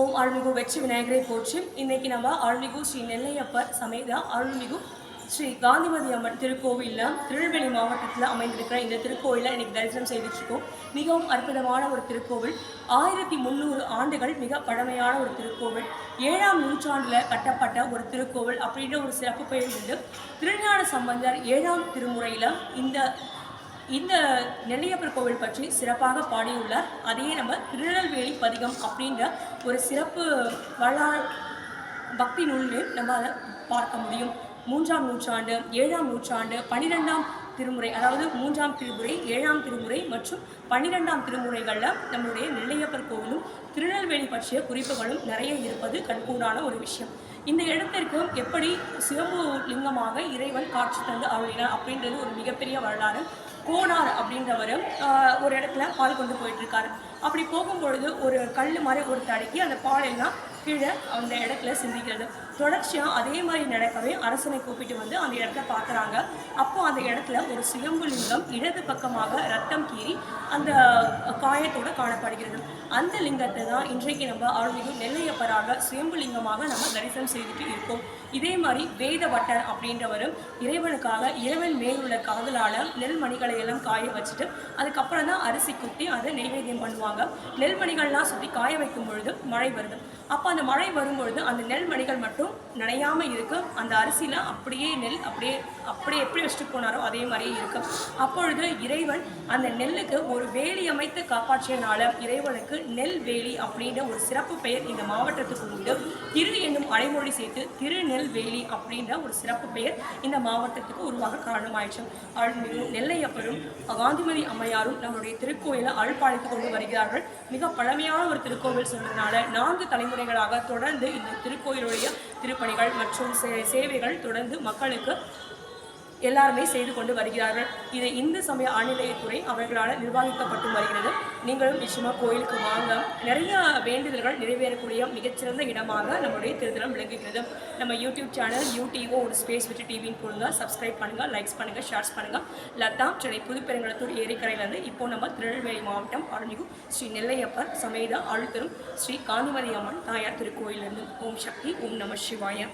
ஓம் அருள்மிகு வெற்றி விநாயகரை போற்றி இன்னைக்கு நம்ம அருள்மிகு ஸ்ரீ நெல்லையப்பர் சமேத அருள்மிகு ஸ்ரீ காந்திமதி அம்மன் திருக்கோவிலில் திருநெல்வேலி மாவட்டத்தில் அமைந்திருக்கிற இந்த திருக்கோவிலில் இன்றைக்கி தரிசனம் செய்துட்டுருக்கோம் மிகவும் அற்புதமான ஒரு திருக்கோவில். ஆயிரத்தி முந்நூறு ஆண்டுகள் மிக பழமையான ஒரு திருக்கோவில். ஏழாம் நூற்றாண்டில் கட்டப்பட்ட ஒரு திருக்கோவில் அப்படின்ற ஒரு சிறப்பு பெயர் உண்டு. திருஞான சம்பந்தர் ஏழாம் திருமுறையில் இந்த இந்த நெல்லையப்பர் கோவில் பற்றி சிறப்பாக பாடியுள்ளார். அதையே நம்ம திருநெல்வேலி பதிகம் அப்படின்ற ஒரு சிறப்பு வரலாறு பக்தி நூலில் நம்ம அதை பார்க்க முடியும். மூன்றாம் நூற்றாண்டு ஏழாம் நூற்றாண்டு பன்னிரெண்டாம் திருமுறை அதாவது மூன்றாம் திருமுறை ஏழாம் திருமுறை மற்றும் பன்னிரெண்டாம் திருமுறைகளில் நம்மளுடைய நெல்லையப்பர் கோவிலும் திருநெல்வேலி பற்றிய குறிப்புகளும் நிறைய இருப்பது கண்கூடான ஒரு விஷயம். இந்த இடத்திற்கு எப்படி சிவம்பு லிங்கமாக இறைவன் காட்சி தந்து அருளினார் அப்படின்றது ஒரு மிகப்பெரிய வரலாறு. கோனார் அப்படின்றவர் ஒரு இடத்துல பால் கொண்டு போயிட்டுருக்காரு. அப்படி போகும்பொழுது ஒரு கல் மாதிரி ஒரு தடுக்கி அந்த பால் எல்லாம் கீழே அந்த இடத்துல சிந்திக்கிறது. தொடர்ச்சியாக அதே மாதிரி நடக்கவே அரசனை கூப்பிட்டு வந்து அந்த இடத்த பார்க்குறாங்க அப்போ அந்த இடத்துல ஒரு சிவம்புலிங்கம் இடது பக்கமாக ரத்தம் கீறி அந்த காயத்தோட காணப்படுகிறது. அந்த லிங்கத்தை தான் இன்றைக்கு நம்ம அருள்மிகு நெல்லையப்பராக சுயம்பு லிங்கமாக நம்ம தரிசனம் செய்துட்டு இருக்கோம். இதே மாதிரி வேத பட்டர் அப்படின்றவரும் இறைவனுக்காக இறைவன் மேலுள்ள காதலால் நெல்மணிகளை நெல் மணிகளை எல்லாம் காய வச்சுட்டு அதுக்கப்புறம் தான் அரிசி குத்தி அதை நெய்வேத்தியம் பண்ணுவாங்க. நெல்மணிகள்லாம் சுற்றி காய வைக்கும் பொழுது மழை வருது. அப்போ அந்த மழை வரும்பொழுது அந்த நெல் மணிகள் மட்டும் நனையாமல் இருக்கும் அந்த அரிசியில் அப்படியே நெல் அப்படியே அப்படியே எப்படி வச்சுட்டு போனாரோ அதே மாதிரியே இருக்கும் அப்பொழுது இறைவன் அந்த நெல்லுக்கு ஒரு வேலி அமைத்து காப்பாற்றியனால இறைவனுக்கு நெல் வேலி அப்படின்ற ஒரு சிறப்பு பெயர் இந்த மாவட்டத்துக்கு உண்டு. திரு என்னும் அடைமொழி சேர்த்து திருநெல்வேலி அப்படின்ற ஒரு சிறப்பு பெயர் இந்த மாவட்டத்துக்கு உருவாக காரணமாயிற்று. அருள்மிகு நெல்லையப்பரும் காந்திமதி அம்மையாரும் நம்மளுடைய திருக்கோயிலை அழுப்பாளித்து கொண்டு வருகிறார்கள். மிக பழமையான ஒரு திருக்கோவில் சொன்னதுனால நான்கு தலைமுறைகளாக தொடர்ந்து இந்த திருக்கோயிலுடைய திருப்பணிகள் மற்றும் சே- சேவைகள் தொடர்ந்து மக்களுக்கு எல்லாருமே செய்து கொண்டு வருகிறார்கள். இது இந்து சமய அறநிலையத்துறை அவர்களால் நிர்வகிக்கப்பட்டு வருகிறது. நீங்களும் நிச்சயமாக கோயிலுக்கு வாங்க. நிறைய வேண்டுதல்கள் நிறைவேறக்கூடிய மிகச்சிறந்த இடமாக நம்முடைய திருத்தலம் விளங்குகிறது. நம்ம யூடியூப் சேனல் யூடியூபோ ஒரு ஸ்பேஸ் வச்சு டிவின்னு போடுங்க. சப்ஸ்கிரைப் பண்ணுங்கள் லைக்ஸ் பண்ணுங்கள் ஷேர்ஸ் பண்ணுங்கள் லதா சென்னை புதுப்பெருங்குளத்தூர் ஏரிக்கரையிலேருந்து இப்போ நம்ம திருநெல்வேலி மாவட்டம் அருள்மிகு ஸ்ரீ நெல்லையப்பர் சமேத ஆழ்த்தரும் ஸ்ரீ காந்திமதி அம்மன் தாயார் திருக்கோயிலிருந்து ஓம் சக்தி ஓம் நம சிவாய.